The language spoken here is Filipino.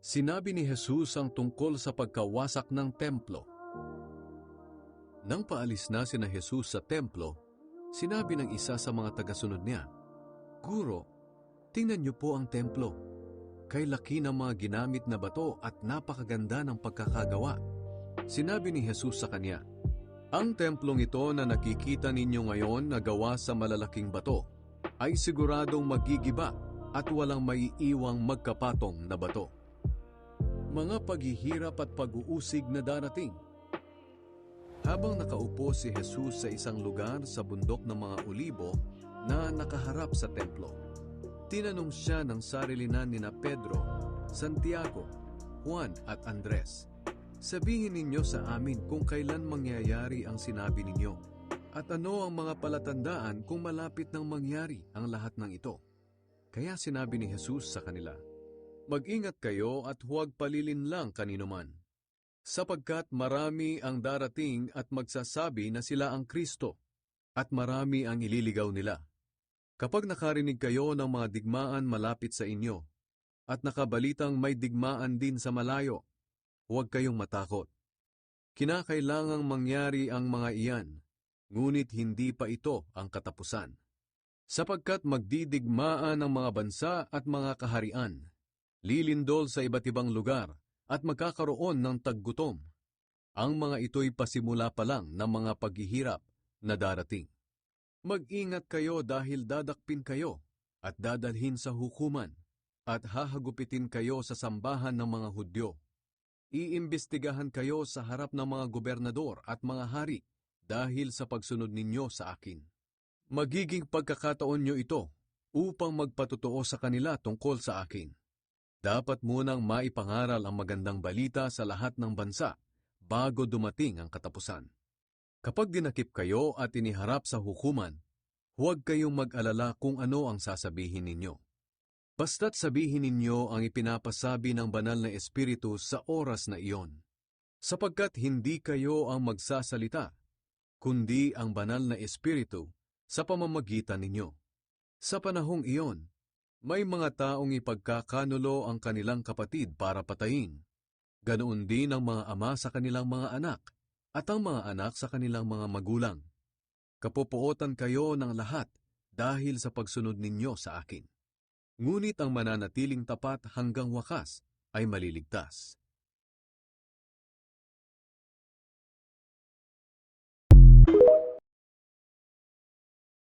Sinabi ni Jesus ang tungkol sa pagkawasak ng templo. Nang paalis na sina Jesus sa templo, sinabi ng isa sa mga tagasunod niya, Guro, tingnan niyo po ang templo. Kay laki ng mga ginamit na bato at napakaganda ng pagkakagawa. Sinabi ni Jesus sa kanya, Ang templong ito na nakikita ninyo ngayon na gawa sa malalaking bato ay siguradong magigiba at walang maiiwang magkapatong na bato mga paghihirap at pag-uusig na darating. Habang nakaupo si Jesus sa isang lugar sa bundok ng mga olibo na nakaharap sa templo, tinanong siya ng sarilinan ni na Pedro, Santiago, Juan at Andres, Sabihin ninyo sa amin kung kailan mangyayari ang sinabi ninyo at ano ang mga palatandaan kung malapit nang mangyari ang lahat ng ito. Kaya sinabi ni Jesus sa kanila, Mag-ingat kayo at huwag palilin lang kanino man. Sapagkat marami ang darating at magsasabi na sila ang Kristo, at marami ang ililigaw nila. Kapag nakarinig kayo ng mga digmaan malapit sa inyo, at nakabalitang may digmaan din sa malayo, huwag kayong matakot. Kinakailangang mangyari ang mga iyan, ngunit hindi pa ito ang katapusan. Sapagkat magdidigmaan ang mga bansa at mga kaharian, lilindol sa iba't ibang lugar at magkakaroon ng taggutom. Ang mga ito'y pasimula pa lang ng mga paghihirap na darating. Mag-ingat kayo dahil dadakpin kayo at dadalhin sa hukuman at hahagupitin kayo sa sambahan ng mga Hudyo. Iimbestigahan kayo sa harap ng mga gobernador at mga hari dahil sa pagsunod ninyo sa akin. Magiging pagkakataon nyo ito upang magpatotoo sa kanila tungkol sa akin. Dapat munang maipangaral ang magandang balita sa lahat ng bansa bago dumating ang katapusan. Kapag dinakip kayo at iniharap sa hukuman, huwag kayong mag-alala kung ano ang sasabihin ninyo. Basta't sabihin ninyo ang ipinapasabi ng banal na espiritu sa oras na iyon, sapagkat hindi kayo ang magsasalita, kundi ang banal na espiritu sa pamamagitan ninyo. Sa panahong iyon, may mga taong ipagkakanulo ang kanilang kapatid para patayin. Ganoon din ang mga ama sa kanilang mga anak at ang mga anak sa kanilang mga magulang. Kapupuotan kayo ng lahat dahil sa pagsunod ninyo sa akin. Ngunit ang mananatiling tapat hanggang wakas ay maliligtas.